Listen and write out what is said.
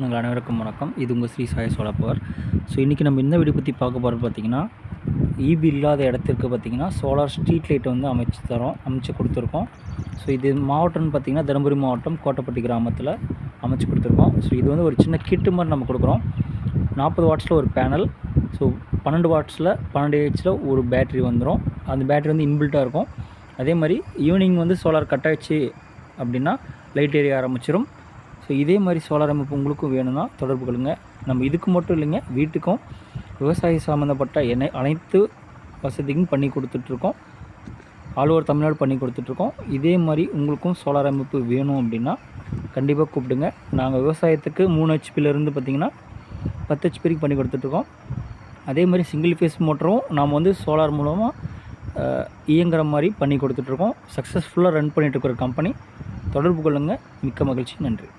உங்கள் அனைவருக்கும் வணக்கம். இது உங்கள் ஸ்ரீ சாய சோலா ஸோ இன்றைக்கி நம்ம இந்த வீடு பற்றி பார்க்க போகிறது பார்த்திங்கன்னா ஈபி இல்லாத இடத்திற்கு பார்த்திங்கன்னா சோலார் ஸ்ட்ரீட் லைட் வந்து அமைச்சு தரோம் அமைச்சு கொடுத்துருக்கோம். ஸோ இது மாவட்டம்னு பார்த்திங்கன்னா தருமபுரி மாவட்டம் கோட்டப்பட்டி கிராமத்தில் அமைச்சு கொடுத்துருக்கோம். ஸோ இது வந்து ஒரு சின்ன கிட்டு மாதிரி நம்ம கொடுக்குறோம். நாற்பது வாட்ஸில் ஒரு பேனல் ஸோ பன்னெண்டு வாட்ஸில் பன்னெண்டு ஹெச்சில் ஒரு பேட்ரி வந்துடும் அந்த பேட்ரி வந்து இன்பில்ட்டாக இருக்கும். அதே மாதிரி ஈவினிங் வந்து சோலார் கட் ஆகிடுச்சு அப்படின்னா லைட் எரிய ஆரம்பிச்சிடும் ஸோ இதே மாதிரி சோலார் அமைப்பு உங்களுக்கும் வேணும்னா தொடர்பு கொள்ளுங்கள் நம்ம இதுக்கு மட்டும் இல்லைங்க வீட்டுக்கும் விவசாய சம்மந்தப்பட்ட என்ன அனைத்து வசதியும் பண்ணி கொடுத்துட்ருக்கோம். ஆல் ஓவர் தமிழ்நாடு பண்ணி கொடுத்துட்ருக்கோம். இதே மாதிரி உங்களுக்கும் சோலார் அமைப்பு வேணும் அப்படின்னா கண்டிப்பாக கூப்பிடுங்க. நாங்கள் விவசாயத்துக்கு மூணு ஹெச்பிலேருந்து பார்த்திங்கன்னா பத்து ஹெச்பிக்கு பண்ணி கொடுத்துட்ருக்கோம். அதே மாதிரி சிங்கிள் ஃபேஸ் மோட்டரும் நாம் வந்து சோலார் மூலமாக இயங்குற மாதிரி பண்ணி கொடுத்துட்ருக்கோம். சக்ஸஸ்ஃபுல்லாக ரன் பண்ணிகிட்டு இருக்கிற கம்பெனி தொடர்பு கொள்ளுங்கள் மிக்க மகிழ்ச்சி. நன்றி.